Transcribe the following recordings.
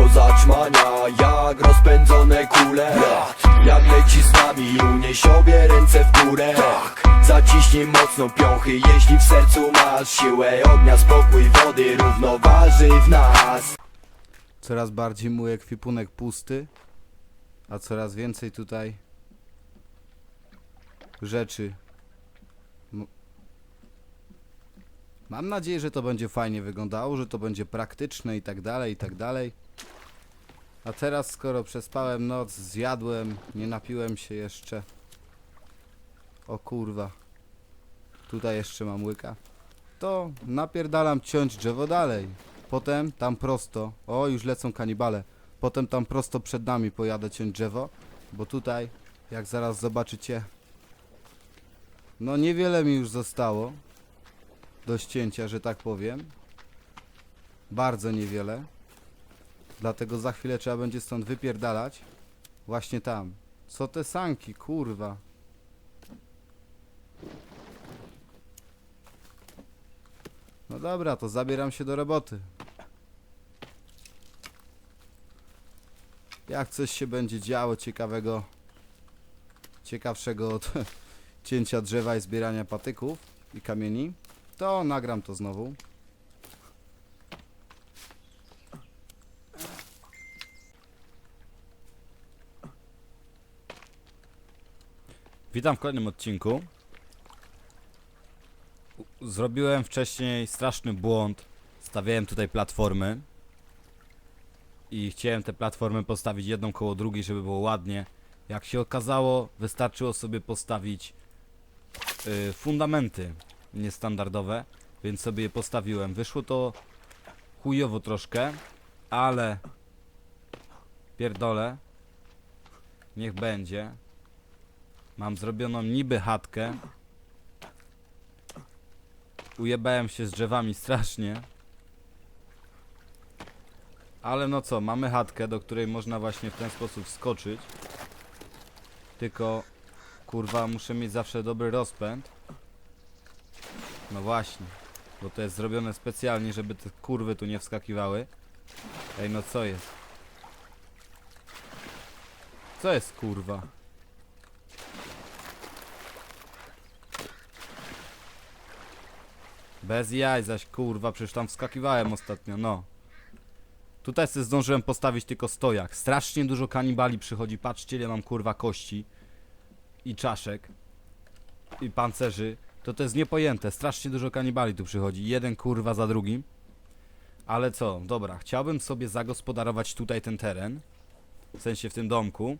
do zaćmania Jak rozpędzone kule Jak leci z nami Unieś obie ręce w górę Zaciśnij mocno piąchy Jeśli w sercu masz siłę ognia Spokój wody równoważy w nas Coraz bardziej mój ekwipunek pusty, a coraz więcej tutaj rzeczy. Mam nadzieję, że to będzie fajnie wyglądało, że to będzie praktyczne i tak dalej, i tak dalej. A teraz, skoro przespałem noc, zjadłem, nie napiłem się jeszcze. O kurwa. Tutaj jeszcze mam łyka. To napierdalam ciąć drzewo dalej. Potem tam prosto. O, już lecą kanibale. Potem tam prosto przed nami pojadę ciąć drzewo. Bo tutaj, jak zaraz zobaczycie, no niewiele mi już zostało do ścięcia, że tak powiem. Bardzo niewiele. Dlatego za chwilę trzeba będzie stąd wypierdalać. Właśnie tam. Co te sanki, kurwa. No dobra, to zabieram się do roboty. Jak coś się będzie działo ciekawego, ciekawszego od cięcia drzewa i zbierania patyków i kamieni, to nagram to znowu. Witam w kolejnym odcinku. Zrobiłem wcześniej straszny błąd. Stawiałem tutaj platformy. I chciałem te platformy postawić jedną koło drugiej, żeby było ładnie. Jak się okazało, wystarczyło sobie postawić y, fundamenty niestandardowe, więc sobie je postawiłem. Wyszło to chujowo troszkę, ale pierdolę. Niech będzie. Mam zrobioną niby chatkę. Ujebałem się z drzewami strasznie. Ale no co, mamy chatkę, do której można właśnie w ten sposób skoczyć. Tylko, kurwa, muszę mieć zawsze dobry rozpęd. No właśnie, bo to jest zrobione specjalnie, żeby te kurwy tu nie wskakiwały. Ej, no co jest? Co jest kurwa? Bez jaj zaś kurwa, przecież tam wskakiwałem ostatnio, no. Tutaj sobie zdążyłem postawić tylko stojak. Strasznie dużo kanibali przychodzi, patrzcie ile mam kurwa kości. I czaszek. I pancerzy. To to jest niepojęte, strasznie dużo kanibali tu przychodzi. Jeden kurwa za drugim. Ale co, dobra, chciałbym sobie zagospodarować tutaj ten teren. W sensie w tym domku.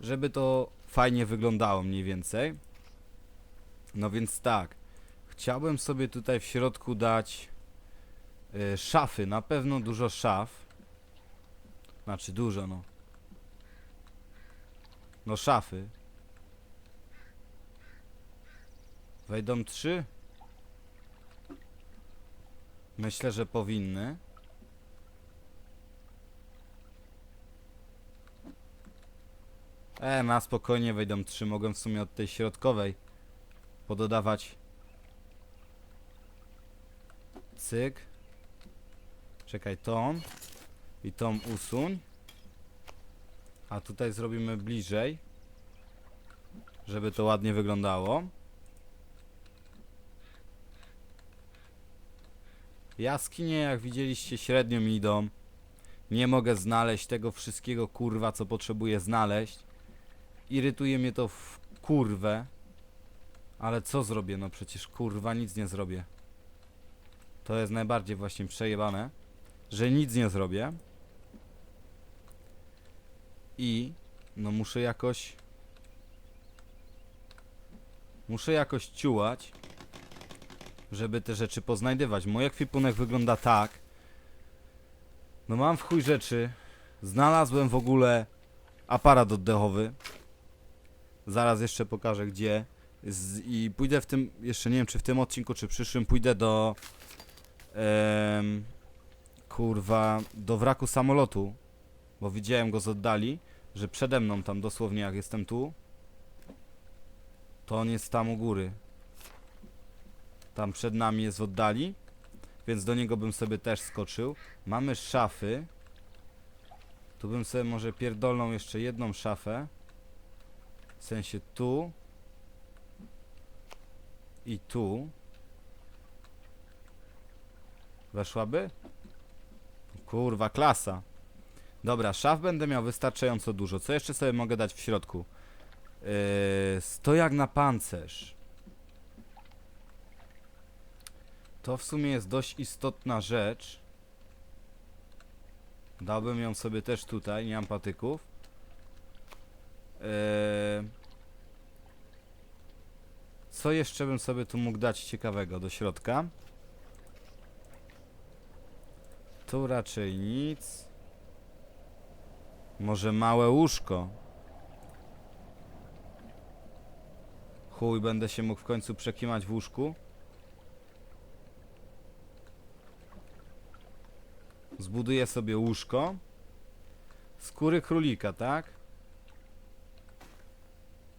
Żeby to fajnie wyglądało mniej więcej. No więc tak. Chciałbym sobie tutaj w środku dać y, szafy, na pewno dużo szaf. Znaczy dużo, no. No szafy. Wejdą trzy? Myślę, że powinny. E, na spokojnie wejdą trzy. Mogłem w sumie od tej środkowej pododawać cyk. Czekaj, tą i tą usuń. A tutaj zrobimy bliżej, żeby to ładnie wyglądało. Jaskinie, jak widzieliście, średnio mi idą. Nie mogę znaleźć tego wszystkiego, kurwa, co potrzebuję znaleźć. Irytuje mnie to w kurwę. Ale co zrobię? No przecież kurwa nic nie zrobię. To jest najbardziej właśnie przejebane, że nic nie zrobię. I no muszę jakoś muszę jakoś ciułać, żeby te rzeczy poznajdywać. Mój ekwipunek wygląda tak. No mam w chuj rzeczy. Znalazłem w ogóle aparat oddechowy. Zaraz jeszcze pokażę gdzie. Z, I pójdę w tym, jeszcze nie wiem czy w tym odcinku, czy przyszłym, pójdę do em, kurwa, do wraku samolotu, bo widziałem go z oddali, że przede mną tam dosłownie jak jestem tu, to on jest tam u góry. Tam przed nami jest w oddali, więc do niego bym sobie też skoczył. Mamy szafy. Tu bym sobie może pierdolnął jeszcze jedną szafę. W sensie tu. I tu. Weszłaby? Kurwa, klasa. Dobra, szaf będę miał wystarczająco dużo. Co jeszcze sobie mogę dać w środku? Yy, stojak na pancerz. To w sumie jest dość istotna rzecz. Dałbym ją sobie też tutaj, nie mam patyków. Yy, co jeszcze bym sobie tu mógł dać ciekawego do środka? Tu raczej nic. Może małe łóżko. Chuj, będę się mógł w końcu przekimać w łóżku. Zbuduję sobie łóżko. Skóry królika, tak?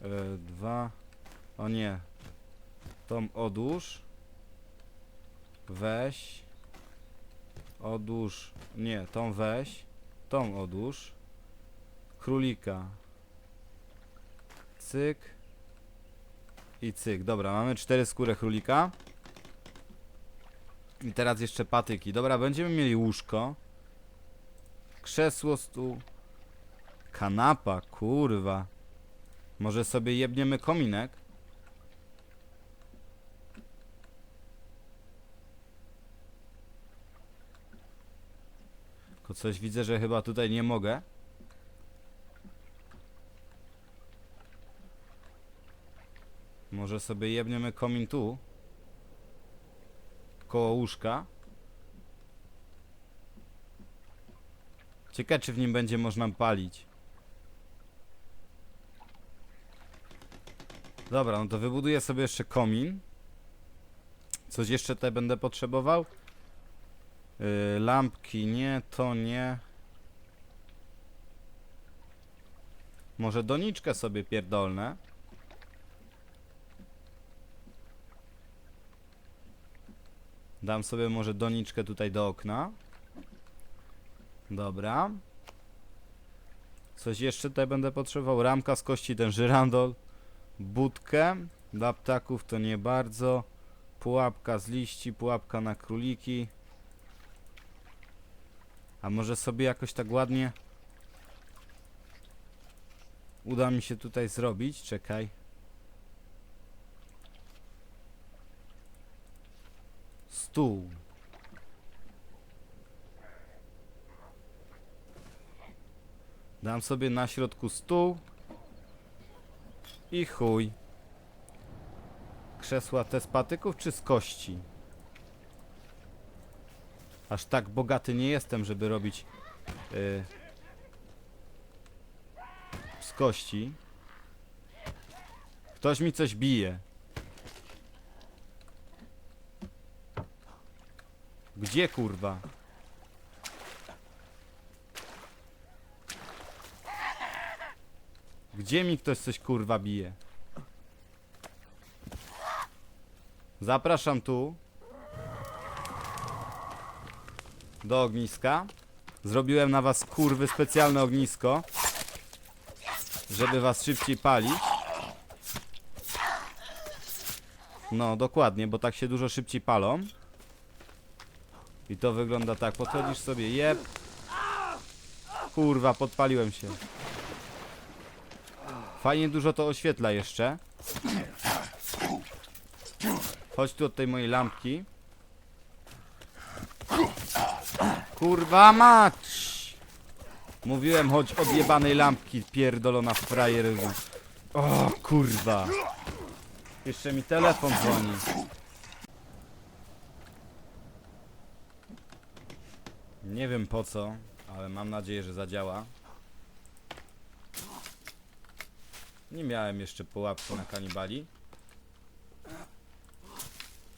E, dwa. O nie. Tom odłóż. Weź. Odłóż. Nie, tą weź. Tą odłóż. Królika. Cyk. I cyk. Dobra, mamy cztery skóry królika. I teraz jeszcze patyki. Dobra, będziemy mieli łóżko. Krzesło, stół. Kanapa, kurwa. Może sobie jebniemy kominek? Coś widzę, że chyba tutaj nie mogę. Może sobie jebniemy komin tu. Koło łóżka. Ciekawe, czy w nim będzie można palić. Dobra, no to wybuduję sobie jeszcze komin. Coś jeszcze tutaj będę potrzebował? Yy, lampki nie, to nie. Może doniczkę sobie pierdolnę. Dam sobie może doniczkę tutaj do okna. Dobra. Coś jeszcze tutaj będę potrzebował. Ramka z kości, ten żyrandol. Budkę. Dla ptaków to nie bardzo. Pułapka z liści, pułapka na króliki. A może sobie jakoś tak ładnie uda mi się tutaj zrobić? Czekaj. Stół. Dam sobie na środku stół. I chuj. Krzesła te z patyków czy z kości? Aż tak bogaty nie jestem, żeby robić yy, z kości. Ktoś mi coś bije. Gdzie kurwa? Gdzie mi ktoś coś kurwa bije? Zapraszam tu. Do ogniska. Zrobiłem na was kurwy specjalne ognisko. Żeby was szybciej palić. No, dokładnie, bo tak się dużo szybciej palą. I to wygląda tak. Podchodzisz sobie, jeb. Kurwa, podpaliłem się. Fajnie dużo to oświetla jeszcze. Chodź tu od tej mojej lampki. Kurwa mać! Mówiłem, chodź od jebanej lampki, pierdolona frajerzu. O, kurwa. Jeszcze mi telefon dzwoni. Nie wiem po co, ale mam nadzieję, że zadziała. Nie miałem jeszcze pułapki na kanibali.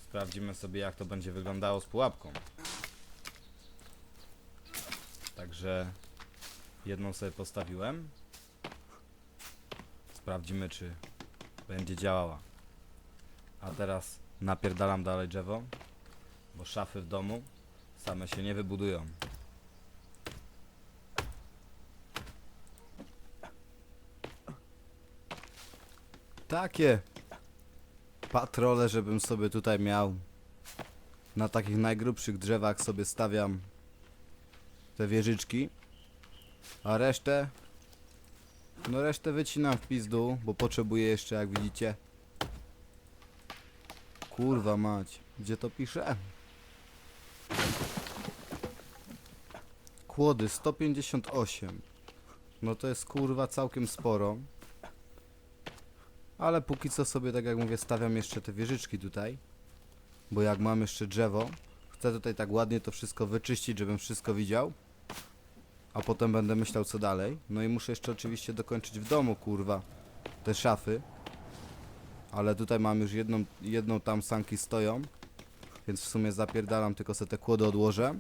Sprawdzimy sobie jak to będzie wyglądało z pułapką. Także jedną sobie postawiłem. Sprawdzimy, czy będzie działała. A teraz napierdalam dalej drzewo, bo szafy w domu same się nie wybudują. Takie patrole, żebym sobie tutaj miał. Na takich najgrubszych drzewach sobie stawiam te wieżyczki. A resztę no resztę wycinam w pizdu, bo potrzebuję jeszcze, jak widzicie. Kurwa mać, gdzie to pisze? Kłody 158. No to jest kurwa całkiem sporo. Ale póki co sobie, tak jak mówię, stawiam jeszcze te wieżyczki tutaj. Bo jak mam jeszcze drzewo, chcę tutaj tak ładnie to wszystko wyczyścić, żebym wszystko widział. A potem będę myślał co dalej. No i muszę jeszcze oczywiście dokończyć w domu, kurwa, te szafy. Ale tutaj mam już jedną, jedną tam sanki stoją. Więc w sumie zapierdalam, tylko sobie te kłody odłożę.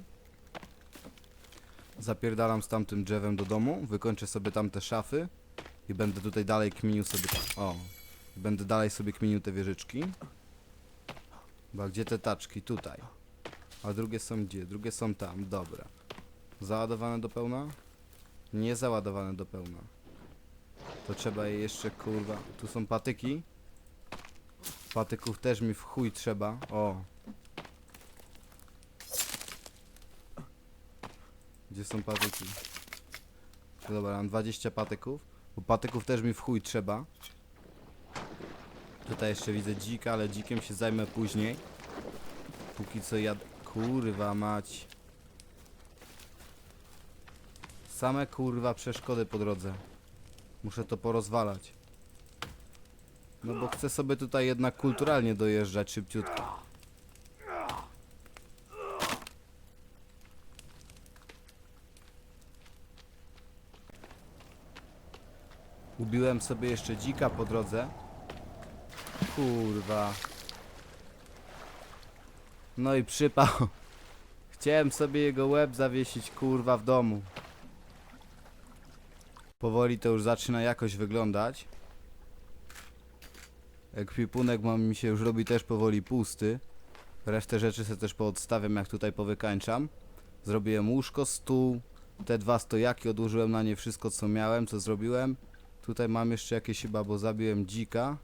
Zapierdalam z tamtym drzewem do domu, wykończę sobie tam te szafy. I będę tutaj dalej kminił sobie... O! Będę dalej sobie kminił te wieżyczki. Bo gdzie te taczki? Tutaj. A drugie są gdzie? Drugie są tam, dobra. Załadowane do pełna? Nie załadowane do pełna. To trzeba je jeszcze kurwa. Tu są patyki. Patyków też mi w chuj trzeba. O. Gdzie są patyki? Dobra, mam 20 patyków. Bo patyków też mi w chuj trzeba. Tutaj jeszcze widzę dzika, ale dzikiem się zajmę później. Póki co ja... Kurwa mać. Same kurwa przeszkody po drodze. Muszę to porozwalać. No bo chcę sobie tutaj jednak kulturalnie dojeżdżać szybciutko. Ubiłem sobie jeszcze dzika po drodze. Kurwa. No i przypał. Chciałem sobie jego łeb zawiesić kurwa w domu. Powoli to już zaczyna jakoś wyglądać. Ekwipunek mam mi się już robi też powoli pusty. Resztę rzeczy sobie też poodstawiam jak tutaj powykańczam. Zrobiłem łóżko, stół, te dwa stojaki, odłożyłem na nie wszystko co miałem, co zrobiłem. Tutaj mam jeszcze jakieś chyba, bo zabiłem dzika.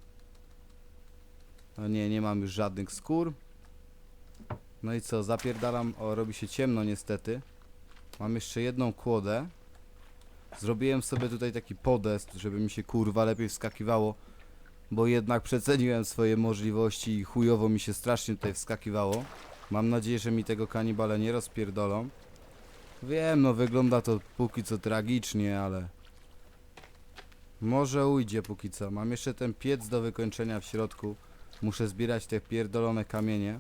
No nie, nie mam już żadnych skór. No i co, zapierdalam, o robi się ciemno niestety. Mam jeszcze jedną kłodę. Zrobiłem sobie tutaj taki podest, żeby mi się kurwa lepiej wskakiwało. Bo jednak przeceniłem swoje możliwości i chujowo mi się strasznie tutaj wskakiwało. Mam nadzieję, że mi tego kanibale nie rozpierdolą. Wiem, no wygląda to póki co tragicznie, ale... Może ujdzie póki co. Mam jeszcze ten piec do wykończenia w środku. Muszę zbierać te pierdolone kamienie.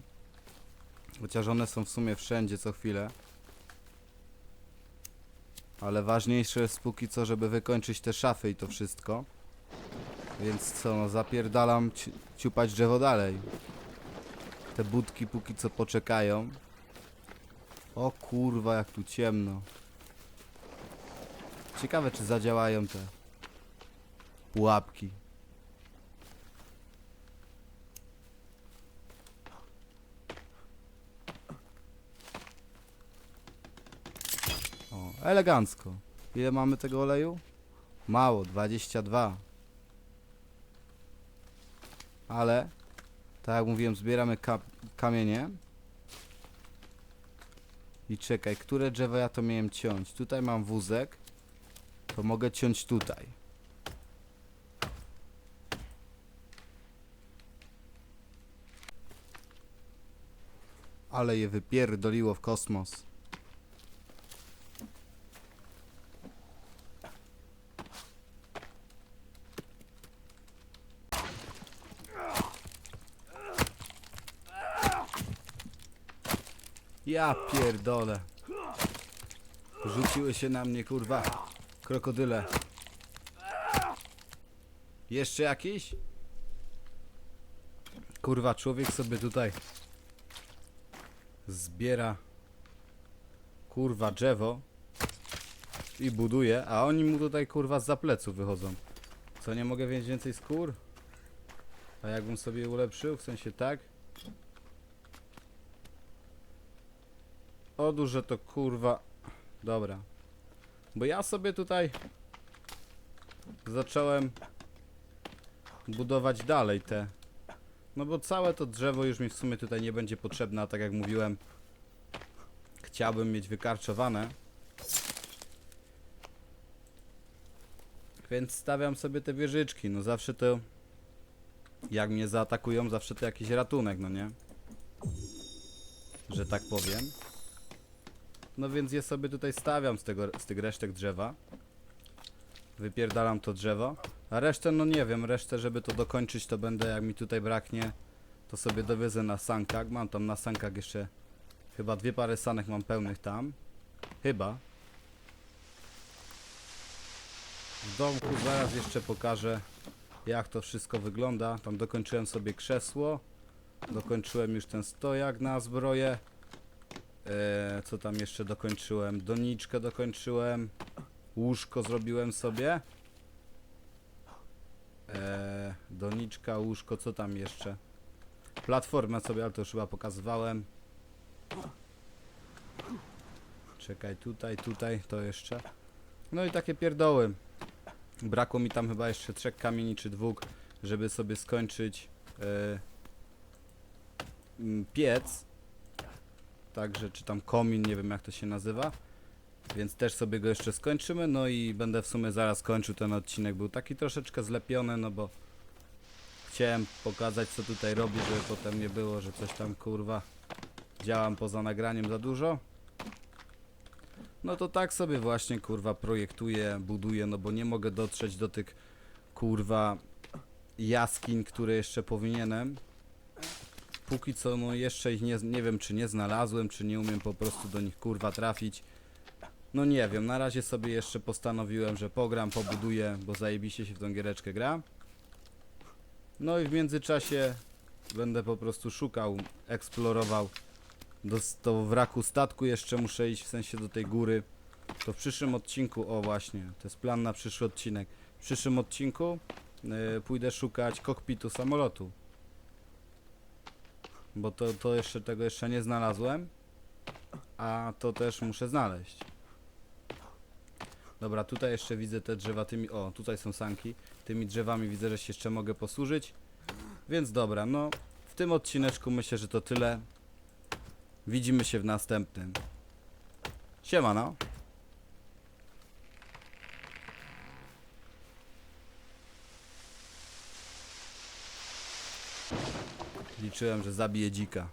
Chociaż one są w sumie wszędzie co chwilę. Ale ważniejsze jest póki co, żeby wykończyć te szafy i to wszystko. Więc co, no zapierdalam ci ciupać drzewo dalej. Te budki póki co poczekają. O kurwa, jak tu ciemno. Ciekawe, czy zadziałają te pułapki. Elegancko. Ile mamy tego oleju? Mało, 22. Ale, tak jak mówiłem, zbieramy ka kamienie. I czekaj, które drzewo ja to miałem ciąć? Tutaj mam wózek. To mogę ciąć tutaj. Ale je wypierdoliło w kosmos. Ja pierdolę. Rzuciły się na mnie, kurwa. Krokodyle. Jeszcze jakiś? Kurwa, człowiek sobie tutaj zbiera kurwa drzewo i buduje, a oni mu tutaj kurwa za pleców wychodzą. Co, nie mogę wziąć więcej skór? A jakbym sobie ulepszył? W sensie tak? Odłóż, to kurwa... Dobra. Bo ja sobie tutaj zacząłem budować dalej te. No bo całe to drzewo już mi w sumie tutaj nie będzie potrzebne, a tak jak mówiłem, chciałbym mieć wykarczowane. Więc stawiam sobie te wieżyczki, no zawsze to jak mnie zaatakują, zawsze to jakiś ratunek, no nie? Że tak powiem. No więc je sobie tutaj stawiam z tego, z tych resztek drzewa. Wypierdalam to drzewo. A resztę, no nie wiem, resztę, żeby to dokończyć, to będę, jak mi tutaj braknie, to sobie dowiezę na sankach. Mam tam na sankach jeszcze chyba dwie pary sanek mam pełnych tam. Chyba. W domku zaraz jeszcze pokażę, jak to wszystko wygląda. Tam dokończyłem sobie krzesło. Dokończyłem już ten stojak na zbroję. Eee, co tam jeszcze dokończyłem? Doniczkę dokończyłem. Łóżko zrobiłem sobie. Eee, doniczka, łóżko, co tam jeszcze? Platformę sobie, ale to już chyba pokazywałem. Czekaj, tutaj, tutaj, to jeszcze. No i takie pierdoły. Brakło mi tam chyba jeszcze trzech kamieni czy dwóch, żeby sobie skończyć e, mm, piec. Także, czy tam komin, nie wiem jak to się nazywa. Więc też sobie go jeszcze skończymy, no i będę w sumie zaraz kończył ten odcinek. Był taki troszeczkę zlepiony, no bo chciałem pokazać co tutaj robi, żeby potem nie było, że coś tam kurwa działam poza nagraniem za dużo. No to tak sobie właśnie kurwa projektuję, buduję, no bo nie mogę dotrzeć do tych kurwa jaskiń, które jeszcze powinienem. Póki co no jeszcze ich nie, nie wiem czy nie znalazłem, czy nie umiem po prostu do nich kurwa trafić. No nie wiem, na razie sobie jeszcze postanowiłem, że pogram, pobuduję, bo zajebiście się w tą giereczkę gra. No i w międzyczasie będę po prostu szukał, eksplorował. Do, do wraku statku jeszcze muszę iść, w sensie do tej góry. To w przyszłym odcinku, o właśnie, to jest plan na przyszły odcinek. W przyszłym odcinku y, pójdę szukać kokpitu samolotu. Bo to, to jeszcze tego jeszcze nie znalazłem. A to też muszę znaleźć. Dobra, tutaj jeszcze widzę te drzewa tymi. O, tutaj są sanki. Tymi drzewami widzę, że się jeszcze mogę posłużyć. Więc dobra, no w tym odcineczku myślę, że to tyle. Widzimy się w następnym. Siemano. Liczyłem, że zabiję dzika.